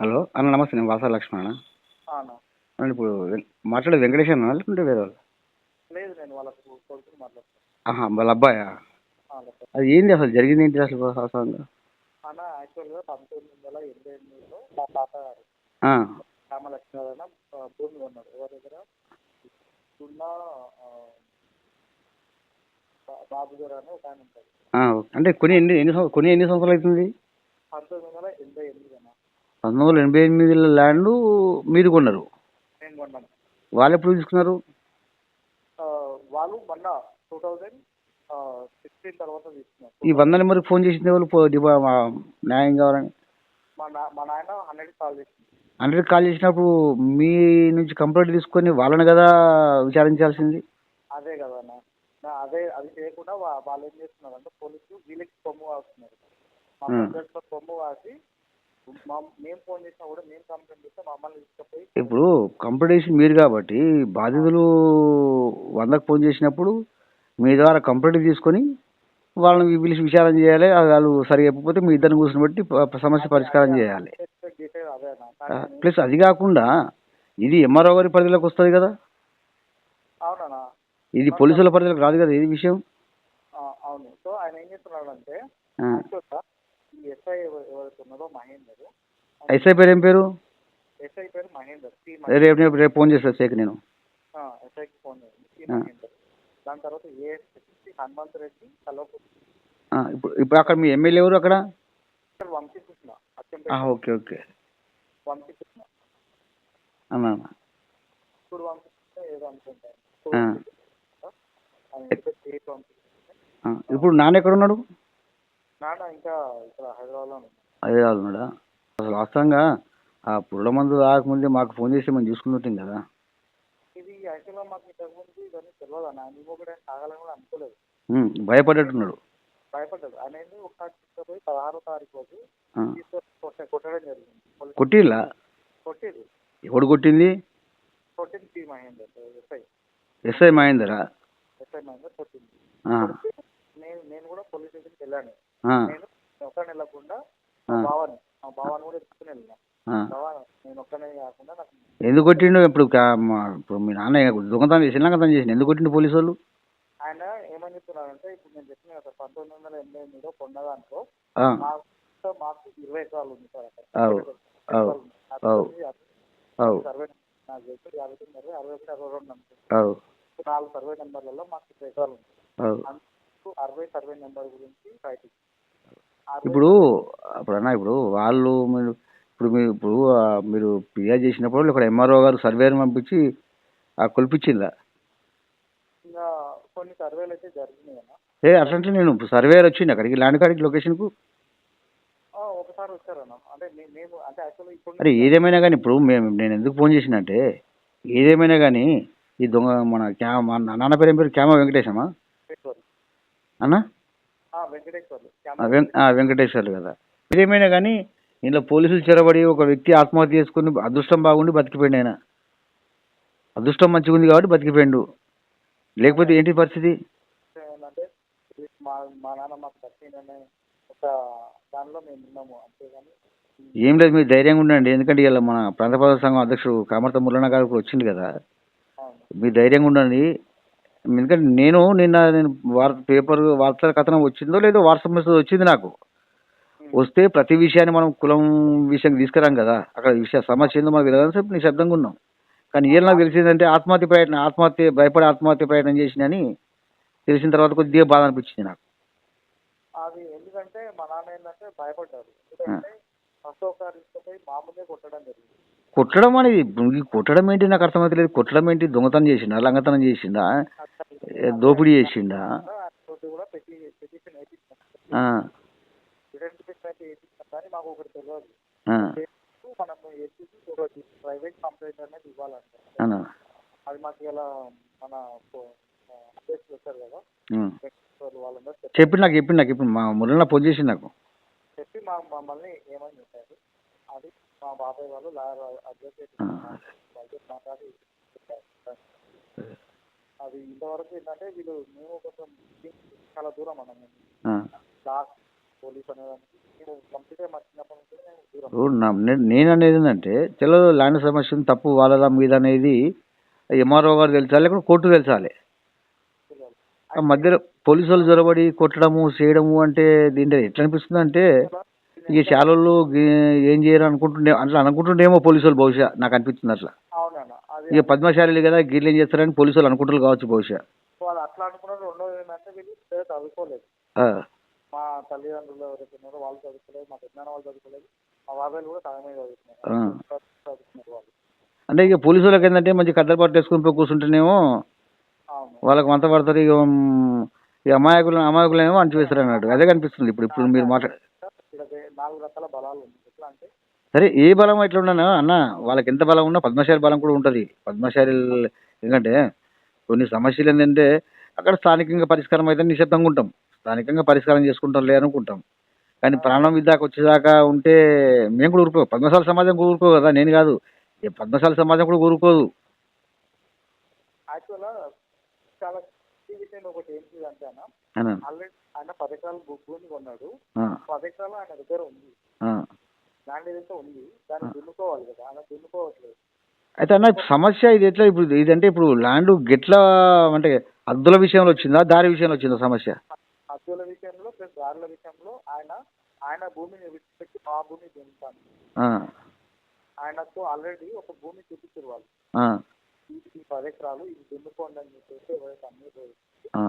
Hello అన్న నమస్తే నేను వాసా లక్ష్మణ అన్న. ఇప్పుడు మాట్లాడే వెంకటేష్ అన్న లేకుంటే వేరే వాళ్ళు? లేదు నేను వాళ్ళకు కొడుకుని మాట్లాడుతాను ఆహా వాళ్ళ అబ్బాయా? అది ఏంది అసలు జరిగింది ఏంటి అసలు వాస్తవంగా అన్న యాక్చువల్గా పంతొమ్మిది వందల ఎనభై ఎనిమిదిలో మా తాత రామలక్ష్మణ భూమి కొన్నాడు. ఎవరి దగ్గర? ఉన్న బాబు గారు అని ఒక ఆయన ఉంటాడు ఆ, అంటే కొని ఎన్ని ఎన్ని సంవ- కొని ఎన్ని సంవత్సరాలు అవుతుంది? పంతొమ్మిది వందల ఎనభై ఎనిమిది పంతొమ్మిది వందల ఎనభై ఎనిమిది ల్యాండ్ మీరు కొన్నారు. నేను కొన్నాను. వాళ్ళు ఎప్పుడు తీసుకున్నారు? వాళ్ళు మొన్న టూ థౌజండ్ సిక్స్టీన్ తర్వాత తీసుకున్నారు. ఈ వంద నెంబర్కి ఫోన్ చేసింది వాళ్ళు పో- మా న్యాయం కావాలని. మా నా మా నాయన హండ్రెడ్ కాల్ చేసింది. హండ్రెడ్ కాల్ చేసినప్పుడు మీ నుంచి కంప్లైంట్ తీసుకొని వాళ్ళని కదా విచారించాల్సింది? అదే కదా అన్న. నా అదే అది చేయకుండా వా- వాళ్ళు ఏం చేస్తున్నారు అంటే పోలీసులు వీళ్ళకి కొమ్ము కాస్తున్నారు మా Hmm. కొమ్ము మా మేము ఫోన్ చేసినా కూడా మేము కంప్లైంట్ చేస్తే మమ్మల్ని తీసుకుపోయి ఇప్పుడు కంప్లైంట్ చేసి మీరు కాబట్టి బాధితులు వందకు ఫోన్ చేసినప్పుడు మీ ద్వారా కంప్లైంట్ తీసుకొని వాళ్ళని పిలిచి విచారణ చేయాలి అది వాళ్ళు సరిగా చెప్పకపోతే మీ ఇద్దరిని కూర్చొని బట్టి సమస్య పరిష్కారం చేయాలి. ప్లస్ అది కాకుండా ఇది ఎంఆర్ఓ గారి పరిధిలోకి వస్తుంది కదా? ఇది పోలీసుల పరిధిలోకి రాదు కదా ఇది విషయం? అవును. సో ఆయన ఏం చేస్తున్నాడు అంటే ఎస్ఐ ఎవరైతే ఉన్నారో మహేందర్. ఎస్ఐ పేరు ఏం పేరు? ఎస్ఐ పేరు మహేందర్. రేపు రేపు రేపు ఫోన్ చేస్తారు సేక్ నేను. ఎస్ఐకి ఫోన్ చేయండి. మహేందర్. దాని తర్వాత ఏఎస్పీ హనుమంత్ రెడ్డి కల్వకుర్తి ఆ, ఇప్పుడు ఇప్పుడు అక్కడ మీ ఎమ్మెల్యే ఎవరు అక్కడ? Vamsikrishna okay okay. వంశీకృష్ణ. అన్నా ఇప్పుడు వంశీకృష్ణ ఏదో అనుకుంటాను ఇప్పుడు నాన్న ఎక్కడ ఉన్నాడు? ఇంకా ఇక్కడ హైదరాబాద్లో కాదు ఉన్నాడా? అసలు వాస్తవంగా ఆ పుల్ల మందు రాకముందే మాకు ఫోన్ చేసి మనం చూసుకుంటుంటాం కదా. ఇది యాక్చువల్గా మాకు ఇంతకుముందు ఇవన్నీ తెలియదు అన్న. మేము కూడా తాగాలని కూడా అనుకోలేదు. భయపడ్డదు అనేది తీసుకుపోయి పదహారో తారీఖు రోజు. తీసుకొని కొట్టడం జరిగింది. కొట్టేది. ఎవడు కొట్టింది? కొట్టింది పి మహేందర్ ఎస్ఐ. ఎస్ఐ మహేందరా? ఎస్ఐ మహేందర్ కొట్టింది. నేను నేను కూడా పోలీస్ స్టేషన్కి వెళ్ళాను. నేను ఒక్కడిని వెళ్ళకుండా మా. బావని మా బావని కూడా వెళ్ళిన. బావ నేను ఒక్కనే కాకుండా నాకు ఎందుకు కొట్టిండు? ఇప్పుడు కా- మా- ఇప్పుడు మీ నాన్న దొంగతనం చేసి లంగతనం చేసిండు ఎందుకు కొట్టిండు పోలీసు వాళ్ళు ఆయన ఏమని చెప్తున్నారంటే ఇప్పుడు నేను చెప్పిన కదా పంతొమ్మిది వందల ఎనభై ఎనిమిదిలో కొన్నదాంట్లో ఆ, మాకు మాకు ఇరవై ఎకరాలు ఉంది సార్ అక్కడ. అవు, అవు, అవు. అవు. సర్వే నాకు యాభై తొమ్మిది అరవై అరవై ఒకటి అరవై రెండు అవు. నాలుగు సర్వే నెంబర్లలో మాకు ఇరవై ఎకరాలు ఉంది. అవు. అందుకు అరవై సర్వే నెంబర్ గురించి రైటింగ్ ఇప్పుడు అప్పుడు అన్న ఇప్పుడు వాళ్ళు మీరు ఇప్పుడు మీరు ఇప్పుడు మీరు ఫిర్యాదు చేసినప్పుడు ఇక్కడ ఎంఆర్ఓ గారు సర్వేని పంపించి ఆ కొలిపించిందా ఇంకా కొన్ని సర్వేలు అయితే జరిగినాయి అన్న. ఏ అట్లంటే నేను సర్వేయర్ వచ్చింది అక్కడికి ల్యాండ్ కాడికి లొకేషన్కు? ఆ, ఒకసారి వచ్చారన్న. అంటే నే- మేము అంటే యాక్చువల్గా ఇప్పుడు అరే ఏదేమైనా కానీ ఇప్పుడు మేము నేను ఎందుకు ఫోన్ చేసినంటే ఏదేమైనా కానీ ఈ దొంగ మన క్యా మా నాన్న పేరు ఏం పేరు? క్యామ వెంకటేశమా? వెంకటేశ్వర్లు అన్న? వెంకటేశ్వర్లు. కదా. ఏదేమైనా కానీ ఇందులో పోలీసులు చెరబడి ఒక వ్యక్తి ఆత్మహత్య చేసుకుని అదృష్టం బాగుండి బతికిపోయిండు ఆయన. అదృష్టం మంచిగా ఉంది కాబట్టి బతికిపోయిండు. లేకపోతే ఏంటి పరిస్థితి? ఏం లేదు మీరు ధైర్యంగా ఉండండి. ఎందుకంటే ఇలా మన ప్రాంత ప్రజా సంఘం అధ్యక్షుడు కామర్త మురళన గారు వచ్చింది కదా. మీరు ధైర్యంగా ఉండండి. ఎందుకంటే నేను నిన్న నేను వార్త పేపర్ వార్తల కథనం వచ్చిందో లేదో వాట్సాప్ మెసేజ్ వచ్చింది నాకు. వస్తే ప్రతి విషయాన్ని మనం కులం విషయం తీసుకురాం కదా. అక్కడ విషయ సమస్య ఏందో మనకు తెలియదు సేపు నిశ్శబ్దంగా ఉన్నాం. కానీ ఏం నాకు తెలిసిందంటే ఆత్మహత్య ప్రయత్నం ఆత్మహత్య భయపడి ఆత్మహత్య ప్రయత్నం చేసిందని తెలిసిన తర్వాత కొద్దిగా బాధ అనిపించింది నాకు. అది ఎందుకంటే మా నాన్న ఏంటంటే భయపడ్డారు మామూలుగా కొట్టడం జరిగింది. కొట్టడం అనేది కొట్టడం ఏంటి నాకు అర్థమవుతలేదు. కొట్టడం ఏంటి దొంగతనం చేసిండా లంగతనం చేసిండా? ఏ, దోపిడీ చేసిండా? కూడా పెట్టి మాకు ఒకటి తెలియదు మనం ప్రైవేట్ అది మాకు మన కదా చెప్పి చెప్పిండు నాకు చెప్పి నాకు ఇప్పుడు మా మురళి ఫోన్ చేసి నాకు. చెప్పి మా మమ్మల్ని ఏమని చెప్పారు అది మా బాబాయ్ వాళ్ళు లాయర్ అడ్వకేట్ మాట్లాడి చెప్పారు. అది ఇంతవరకు ఏంటంటే వీళ్ళు మేము కొంచెం చాలా దూరం అన్నాం మేము. లాస్ట్ పోలీస్ అనేదానికి నేను కంప్లీట్గా మా చిన్నప్పటి నుంచి నేను దూరం. ఇప్పుడు నా- నే- నేను అనేది ఏంటంటే చలో ల్యాండ్ సమస్య తప్పు వాళ్ళ మీద అనేది ఎంఆర్ఓ గారు తెలుసాలి లేకుంటే కోర్టు తెలుసాలి మధ్యలో పోలీసు వాళ్ళు జొరబడి కొట్టడము చేయడము అంటే దీంట్లో ఎట్లా అనిపిస్తుంది అంటే ఇక శాలలు ఏం చేయరు అనుకుంటుండే అట్లా అనుకుంటుండేమో పోలీసు వాళ్ళు బహుశా నాకు అనిపిస్తుంది అట్లా. ఇక పద్మశాలి కదా గిట్లు ఏం చేస్తారని పోలీసు వాళ్ళు అనుకుంటారు కావచ్చు బహుశా. వాళ్ళు అట్లా అనుకున్నారు రెండోది ఏంటంటే వీళ్ళు ఇద్దరు చదువుకోలేదు. ఆ, మా తల్లిదండ్రులు ఎవరైతే ఉన్నారో వాళ్ళు చదువుకోలేదు మా పెద్దనాన్న వాళ్ళు చదువుకోలేదు మా బాబాయ్లు కూడా సగమే చదువుకున్నారు. ఆ. చదువుకున్నారు వాళ్ళు. అంటే ఇక పోలీసు వాళ్ళకి ఏంటంటే మంచి కద్దరు పట్టు వేసుకుని పోయి కూర్చుంటేనేమో వాళ్ళకి వంత పడతారు ఇక ఈ అమాయకులు అమాయకులేమో అణచివేస్తారు అన్నట్టు అదే కనిపిస్తుంది ఇప్పుడు ఇప్పుడు మీరు మాట్లాడ నాలుగు రకాల బలాలు ఉన్నాయి. ఎట్లా అంటే సరే ఏ బలం ఎట్లా ఉండనా? అన్న వాళ్ళకి ఎంత బలం ఉన్నా పద్మశాలి బలం కూడా ఉంటుంది. పద్మశాలి ఎందుకంటే కొన్ని సమస్యలు ఏంటంటే అక్కడ స్థానికంగా పరిష్కారం అయితే నిశ్శబ్దంగా ఉంటాం. స్థానికంగా పరిష్కారం చేసుకుంటాం లే అనుకుంటాం. కానీ ప్రాణం విద్దాకా వచ్చేదాకా ఉంటే మేము కూడా ఊరుకో. పద్మశాలి సమాజం ఊరుకో కదా నేను కాదు. ఈ పద్మశాలి సమాజం కూడా ఊరుకోదు. యాక్చువల్గా చాలా ఈ విషయం ఒకటి ఏంటి అంటే అన్న ఆల్రెడీ ఆయన భూ- భూమి కొన్నాడు. ఎకరాలు ఆయన దగ్గర ఉంది. ల్యాండ్ ఏదైతే ఉంది. దాన్ని దున్నుకోవాలి కదా. దున్నుకోవట్లేదు. అయితే అన్న సమస్య ఇది ఎట్లా ఇప్పుడు ఇదంటే ఇప్పుడు ల్యాండ్ గిట్ల అంటే అద్దుల విషయంలో వచ్చిందా దారి విషయంలో వచ్చిందా సమస్య? హద్దుల విషయంలో ప్లస్ దారుల విషయంలో ఆయన ఆయన భూమిని విడిచిపెట్టి మా భూమి దున్నుతాను. ఆ, ఆయనకు ఆల్రెడీ ఒక భూమి చూపించారు వాళ్ళు. ఈ పది ఎకరాలు ఇది దున్నుకోండి అని చెప్పేసి ఎవరైతే అమ్మి ఆ,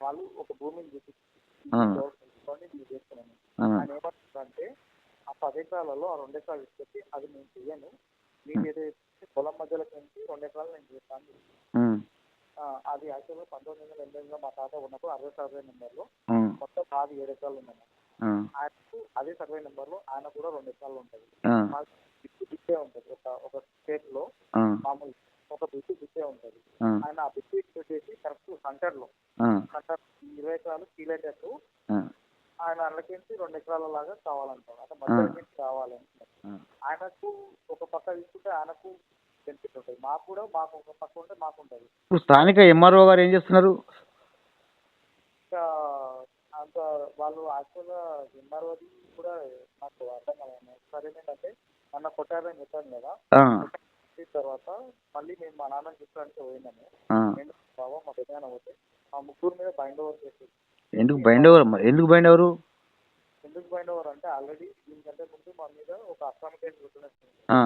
వాళ్ళు ఒక భూమిని చూపించి ఆ. తీసుకోండి మీరు చేసుకున్నాను ఆ, ఆయన ఏమంటారంటే ఆ పది ఎకరాలలో ఆ రెండు ఎకరాలు ఇచ్చేసి అది నేను చెయ్యను. మీకు ఏదైతే పొలం మధ్యలోకి నుంచి రెండు ఎకరాలు నేను చేస్తాను. అది యాక్చువల్గా పంతొమ్మిది వందల ఎనభై ఎనిమిదిలో మా తాత ఉన్నప్పుడు అరవై సర్వే నెంబర్లో. మొత్తం బావి ఏడు ఎకరాలు ఉన్నాయి. ఆయనకు అదే సర్వే నెంబర్లో ఆయన కూడా రెండు ఎకరాలు ఉంటుంది బిట్టు బిట్టే ఉంటుంది. ఒక ఒక స్టేట్లో ఆ, మామూలు ఒక బిట్టు బిట్టే ఉంటుంది. ఆయన ఆ బిట్టు పెట్టేసి కరెక్ట్ సెంటర్లో ఆ, సెంటర్ ఇరవై ఎకరాలు కీలేటట్టు అందులోకించి రెండు ఎకరాల లాగా కావాలంటారు. అంటే మధ్యలోకి కావాలని ఆ. ఆయనకు ఒక పక్క తీసుకుంటే ఆయనకు బెనిఫిట్ ఉంటుంది. మాకు కూడా మాకు ఒక పక్క ఉంటే మాకు ఉంటుంది. ఇప్పుడు స్థానిక ఎంఆర్ఓ గారు ఏం చేస్తున్నారు? ఇంకా అంత వాళ్ళు యాక్చువల్గా ఎంఆర్ఓది కూడా నాకు అర్థం కాలేదు. ఒకసారి ఏంటంటే మొన్న కొట్టారని చెప్పాను కదా. తర్వాత మళ్ళీ మేము మా నాన్న చెప్పడానికి. నేను బాబా మా పెద్దనాన్న పోతే మా ముగ్గురు మీద బైండ్ ఓవర్ చేసి ఎందుకు బైండ్ ఎవరు ఎందుకు బైండ్ ఎవరు ఎందుకు ఓవర్ అంటే ఆల్రెడీ దీనికంటే ముందు మా మీద ఒక అస్సాం కేసు గుర్తున్నట్టు ఆ,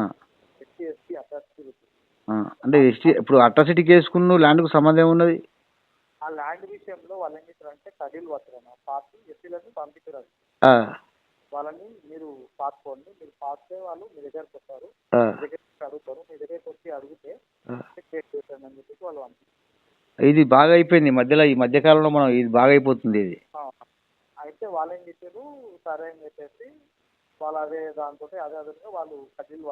ఎస్సీ ఎస్టీ అట్రాసిటీ. అంటే ఎస్టీ ఇప్పుడు అట్రాసిటీ కేసుకున్న ల్యాండ్కు సంబంధం ఏమున్నది? ఆ ల్యాండ్ విషయంలో వాళ్ళు ఏం చేశారంటే కడీలు పట్టడం పార్టీ ఎస్సీలను పంపించారు వాళ్ళని మీరు పాసుకోండి మీరు పాస్తే వాళ్ళు మీ దగ్గరకు వస్తారు. ఆ, మీ దగ్గరికి అడుగుతారు మీ దగ్గరికి వచ్చి అడిగితే అని చెప్పేసి వాళ్ళు ఇది బాగా అయిపోయింది మధ్యలో ఈ మధ్య కాలంలో మనం ఇది బాగా అయిపోతుంది ఇది. అయితే వాళ్ళు ఏం చేశారు సరే అని చెప్పేసి వాళ్ళు అదే దాంతో అదే అదనంగా వాళ్ళు కడ్డీలు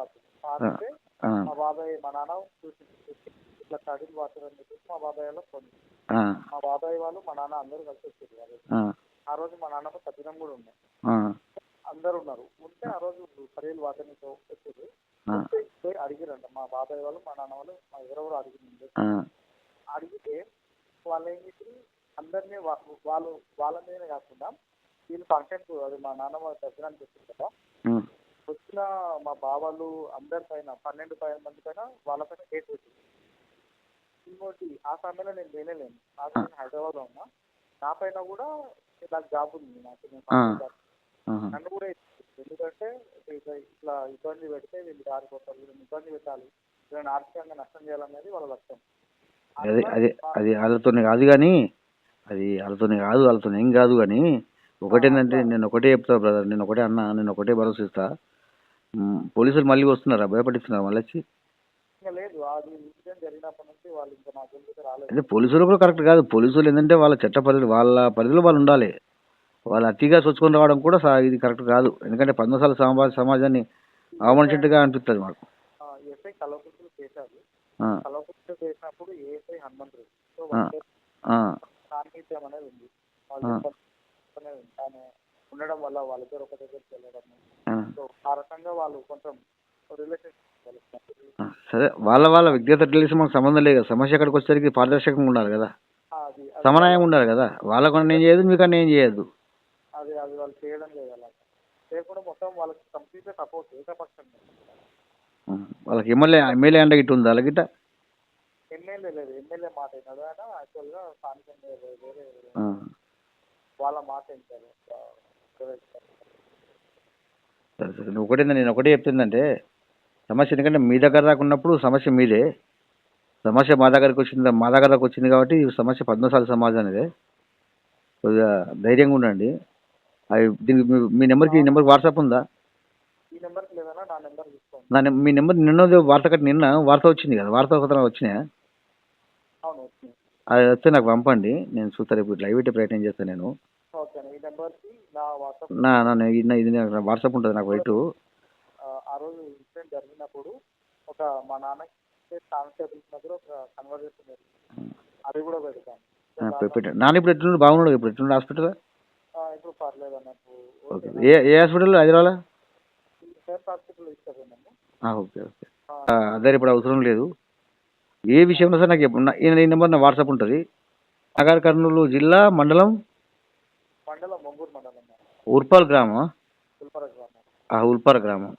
ఆ, మా బాబాయ్ మా నాన్న చూసి ఇట్లా కడ్డీలు వాడతారు అని చెప్పేసి మా బాబాయ్ చేశారు. ఆ, మా బాబాయ్ వాళ్ళు మా నాన్న అందరూ కలిసి వచ్చారు ఆ రోజు. ఆ, ఆ రోజు మా నాన్నకు తద్దినం కూడా ఉన్నాయి అందరు ఉన్నారు. ఉంటే ఆ రోజు కర్రీలు వాటర్నితో వచ్చారు. పోయి అడిగారంట మా బాబాయ్ వాళ్ళు మా నాన్న వాళ్ళు మా ఎవరెవరు అడిగింది అడిగితే వాళ్ళు ఏం చేసి అందరినీ వాళ్ళు వాళ్ళ మీదనే కాకుండా వీళ్ళు ఫంక్షన్కు అది మా నాన్న వాళ్ళ దర్శనానికి వచ్చింది కదా. వచ్చిన మా బావాలు అందరి పైన పన్నెండు పైన మంది పైన వాళ్ళ పైన కేసు వచ్చింది ఇంకోటి ఆ సమయంలో నేను వినలేను ఆ సమయంలో హైదరాబాద్లో ఉన్నా. నా పైన కూడా నాకు జాబ్ ఉంది నాకు. నన్ను కూడా. ఎందుకంటే ఇట్లా ఇబ్బంది పెడితే వీళ్ళు దారిపోతారు వీళ్ళని ఇబ్బంది పెట్టాలి. వీళ్ళని ఆర్థికంగా నష్టం చేయాలనేది వాళ్ళ లక్ష్యం. అదే అదే అది వాళ్ళతోనే కాదు కానీ అది వాళ్ళతోనే కాదు వాళ్ళతో ఏం కాదు కానీ ఒకటేంటంటే నేను ఒకటే చెప్తా బ్రదర్ నేను ఒకటే అన్నా నేను ఒకటే భరోసా ఇస్తా. పోలీసులు మళ్ళీ వస్తున్నారా? భయపడిస్తున్నారు మళ్ళీ వచ్చి ఇంకా లేదు అది ఇన్సిడెంట్ జరిగినప్పటి నుంచి వాళ్ళు ఇంకా నా గురించి రాలేదు. అదే పోలీసులు కూడా కరెక్ట్ కాదు. పోలీసులు ఏంటంటే వాళ్ళ చట్ట పరిధి వాళ్ళ పరిధిలో వాళ్ళు ఉండాలి. వాళ్ళు అతిగా చొచ్చుకొని రావడం కూడా సా- ఇది కరెక్ట్ కాదు. ఎందుకంటే పద్మశాల సమాజ సమాజాన్ని అవమానించినట్టుగా అనిపిస్తుంది మాకు. ఎస్ఐ కలవకుర్తులు చేశారు. ఆ, కలవకుర్తులు చేసినప్పుడు ఏఎస్ఐ హనుమంత్ రెడ్డి. సో ఆ. వాళ్ళ ఆ, సాన్నిధ్యం అనేది ఉంది. వాళ్ళ ఆ. అనేది ఉంది. ఆయన ఉండడం వల్ల వాళ్ళిద్దరు ఒక దగ్గరికి వెళ్ళడం. సో ఆ రకంగా వాళ్ళు కొంచెం రిలేషన్షిప్ సరే వాళ్ళ వాళ్ళ వ్యక్తిగత రిలేషన్ మనకు సంబంధం లేదు కదా. సమస్య ఎక్కడికి వచ్చేసరికి పారదర్శకంగా ఉండాలి కదా. సమన్వయంగా ఉండాలి కదా. వాళ్ళకన్నా ఏం చేయదు మీకన్నా ఏం చేయదు అది అది వాళ్ళ చేయడం లేదు అలా. చేయకుండా మొత్తం వాళ్ళకి సపోర్ట్. వాళ్ళకి ఎమ్మెల్యే ఎమ్మెల్యే అండ గిట్ట ఉందా ఎమ్మెల్యే లేదు ఎమ్మెల్యే మాట ఆయన. యాక్చువల్గా స్థానికంగా వేరే. వాళ్ళ మాట వింటారు సరే సరే. నువ్వు ఒకటే నేను ఒకటే చెప్తుందంటే సమస్య ఎందుకంటే మీ దగ్గర రాకున్నప్పుడు సమస్య మీదే. సమస్య మా దగ్గరకు వచ్చింది మా దగ్గరకు వచ్చింది కాబట్టి ఈ సమస్య పద్మశాలి సమాజం అనేది కొద్దిగా ధైర్యంగా ఉండండి. అవి దీనికి మీ- నెంబర్కి ఈ నెంబర్కి వాట్సాప్ ఉందా? నా మీ నెంబర్ నిన్న వార్త కట్టి నిన్న వార్త వచ్చింది కదా వార్త కథనాలు వచ్చినాయా అది వస్తే నాకు పంపండి. నేను చూస్తా రేపు లైవ్ పెట్టే ప్రయత్నం చేస్తాను నేను. ఈ నెంబర్కి నా వాట్సాప్ నా నా ఇది నా- ఇది నాకు వాట్సాప్ ఉంటుంది నాకు వైట్. ఆ రోజు ఇన్సిడెంట్ జరిగినప్పుడు ఒక మా నాన్నకి కానిస్టేబుల్స్ దగ్గర ఒక కన్వర్జేషన్ జరిగింది. అది కూడా పెడతాను. పెట్టండి నాన్న ఇప్పుడు ఎట్లుండు? బాగున్నాడు? ఇప్పుడు ఎట్లుండు? హాస్పిటల్? ఆ, ఇప్పుడు పర్లేదు అన్నట్టు ఓకే ఏ ఏ హాస్పిటల్? హైదరాబాద్ సేఫ్ హాస్పిటల్ ఇస్తారు మేము ఓకే ఓకే. అదే ఇప్పుడు అవసరం లేదు. ఏ విషయంలో సార్ నాకు నా- ఈ ఈ నెంబర్ నా వాట్సాప్ ఉంటుంది. నాగర్ కర్నూలు జిల్లా మండలం ఉర్పాల్ గ్రామం? ఉల్పాల్ గ్రామం.